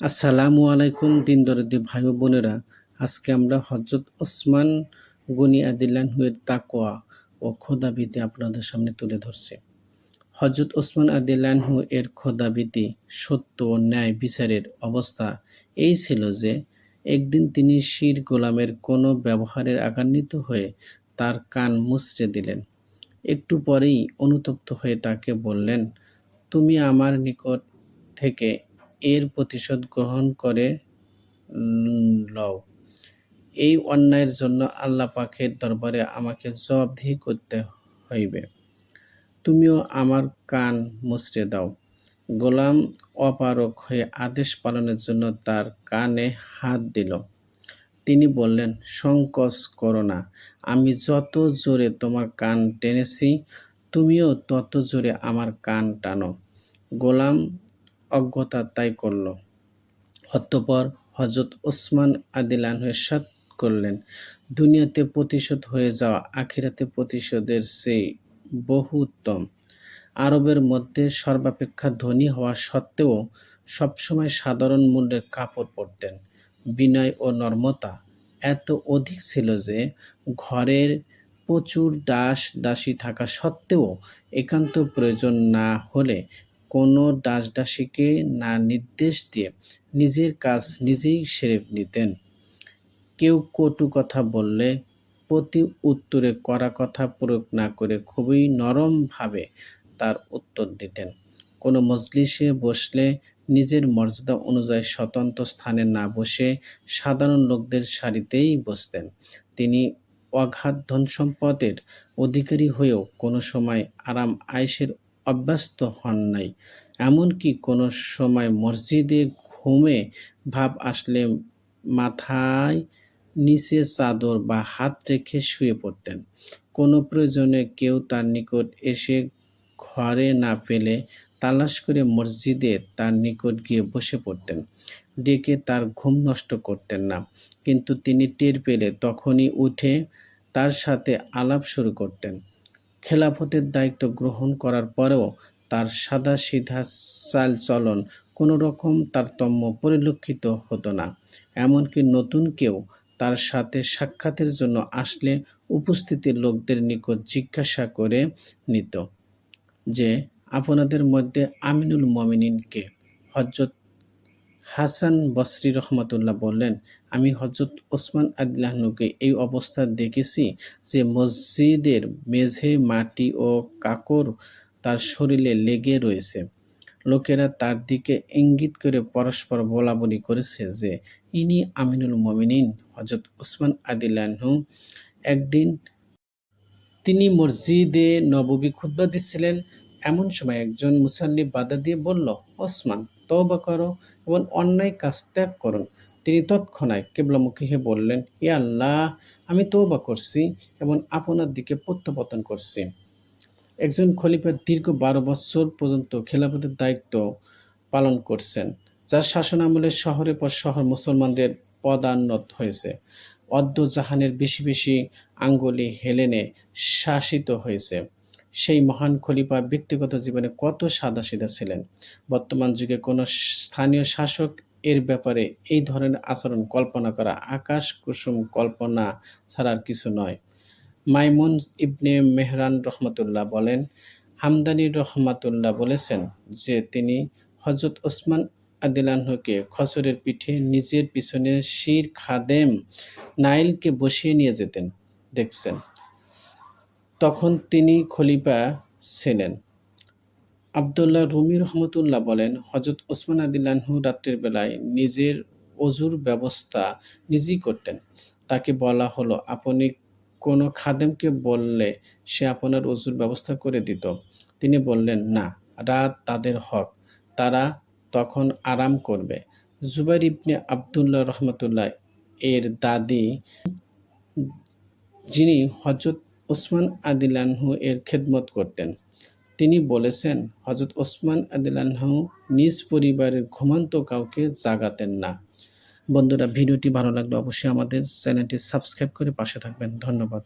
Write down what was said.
আসসালামু আলাইকুম দিন দরদি ভাই ও বোনেরা। আজকে আমরা হজরত ওসমান গনি আদিল্লাহুয়ের তাকোয়া ও খোদাবিতে আপনাদের সামনে তুলে ধরছি। হজরত ওসমান আদিল্লাহু এর খোদাবিতি সত্য ও ন্যায় বিচারের অবস্থা এই ছিল যে, একদিন তিনি শির গোলামের কোনো ব্যবহারের আগান্বিত হয়ে তার কান মুচড়ে দিলেন। একটু পরেই অনুতপ্ত হয়ে তাকে বললেন, তুমি আমার নিকট থেকে এর প্রতিশোধ গ্রহণ করে লও। এই অন্যায়ের জন্য আল্লাহ পাকের দরবারে আমাকে জবাবদিহি করতে হইবে। তুমিও আমার কান মুচড়ে দাও। গোলাম অপারক হয়ে আদেশ পালনের জন্য তার কানে হাত দিল। তিনি বললেন, সংকোচ করো না। আমি যত জোরে তোমার কান টেনেছি, তুমিও তত জোরে আমার কান টানো। গোলাম অজ্ঞতা তাই করল। অতঃপর হজরত ওসমান আদিলান সাত করলেন, দুনিয়াতে প্রতিশোধ হয়ে যাওয়া, আখিরাতে প্রতিশোধের সেই বহু উত্তম আরবের মধ্যে সর্বাপেক্ষা ধনী হওয়া সত্ত্বেও সবসময় সাধারণ মূল্যের কাপড় পরতেন। বিনয় ও নর্মতা এত অধিক ছিল যে ঘরের প্রচুর দাস দাসী থাকা সত্ত্বেও একান্ত প্রয়োজন না হলে কোনো দাস দাসীকে না নির্দেশ দিয়ে নিজের কাজ নিজেই সেরে নিতেন। কেউ কটু কথা বললে, প্রতি উত্তরে কড়া কথা প্রয়োগ না করে খুবই নরমভাবে তার উত্তর দিতেন। কোনো মজলিসে বসলে নিজের মর্যাদা অনুযায়ী স্বতন্ত্র স্থানে না বসে সাধারণ লোকদের সারিতেই বসতেন। তিনি অগাধ ধন সম্পদের অধিকারী হয়েও কোনো সময় আরাম আয়েসের অভ্যস্ত হন নাই। এমনকি কোনো সময় মসজিদে ঘুমে ভাব আসলে মাথায় নিচে চাদর বা হাত রেখে শুয়ে পড়তেন। কোনো প্রয়োজনে কেউ তার নিকট এসে ঘরে না পেলে তালাশ করে মসজিদে তার নিকট গিয়ে বসে পড়তেন। ডেকে তার ঘুম নষ্ট করতেন না। কিন্তু তিনি টের পেলে তখনই উঠে তার সাথে আলাপ শুরু করতেন। খেলাফতের দায়িত্ব গ্রহণ করার পরেও তার সাদা সিধা চাল চলন কোনো রকম তারতম্য পরিলক্ষিত হতো না। এমনকি নতুন কেউ তার সাথে সাক্ষাতের জন্য আসলে উপস্থিতির লোকদের নিকট জিজ্ঞাসা করে নিত যে, আপনাদের মধ্যে আমিনুল মমিনিনকে হজরত হাসান বসরি রহমতুল্লাহ বললেন, আমি হজরত ওসমান আদিল্লাহনুকে এই অবস্থা দেখেছি যে মসজিদের মেঝে মাটি ও কাকর তার শরীরে লেগে রয়েছে। লোকেরা তার দিকে ইঙ্গিত করে পরস্পর বলা বলি করেছে যে, ইনি আমিনুল মমিনিন। হজরত ওসমান আদিল্লাহনু একদিন তিনি মসজিদে নববী খুদ্া দিচ্ছিলেন। এমন সময় একজন মুসাল্লি বাধা দিয়ে বলল, ওসমান তওবা করো এবং অন্যায় কাজ ত্যাগ করুন তিনি তৎক্ষণাৎ কেবলামুখী হয়ে বললেন ই আল্লাহ, আমি তওবা করছি এবং আপনার দিকে প্রত্যাবর্তন করছি। একজন খলিফা দীর্ঘ বারো বছর পর্যন্ত খেলাফতের দায়িত্ব পালন করছেন, যার শাসন আমলে শহরের পর শহর মুসলমানদের পদান্নত হয়েছে। অদ্য জাহানের বেশি বেশি আঙ্গুলি হেলেনে শাসিত হয়েছে। সেই মহান খলিফা ব্যক্তিগত জীবনে কত সাদাসিধা ছিলেন? বর্তমান যুগে কোনো স্থানীয় শাসক এর ব্যাপারে এই ধরনের আচরণ কল্পনা করা আকাশ কুসুম কল্পনা ছাড়ার কিছু নয়। মাইমুন ইবনে মেহরান রহমতুল্লাহ বলেন, হামদানি রহমাতুল্লাহ বলেছেন যে তিনি হজরত ওসমান আদিলানহকে খসরের পিঠে নিজের পিছনে শির খাদেম নাইলকে বসিয়ে নিয়ে যেতেন। দেখছেন তখন তিনি খলিফা ছিলেন। আবদুল্লাহ রুমি রহমতুল্লাহ বলেন হজরত ওসমান আদিল্লাহু রাত্রের বেলায় নিজের অজুর ব্যবস্থা নিজেই করতেন। তাকে বলা হলো, আপনি কোনো খাদেমকে বললে সে আপনার অজুর ব্যবস্থা করে দিত। তিনি বললেন, না, রাত তাদের হক, তারা তখন আরাম করবে। জুবাইর ইবনে আবদুল্লাহ রহমতুল্লাহ এর দাদি, যিনি হজরত ওসমান আদিলানহু এর খেদমত করতেন। তিনি বলেছেন হজরত ওসমান আদিলানহু নিজ পরিবারের ঘুমান্ত কাউকে জাগাতেন না। বন্ধুরা, ভিডিওটি ভালো লাগলে অবশ্যই আমাদের চ্যানেলটি সাবস্ক্রাইব করে পাশে থাকবেন। ধন্যবাদ।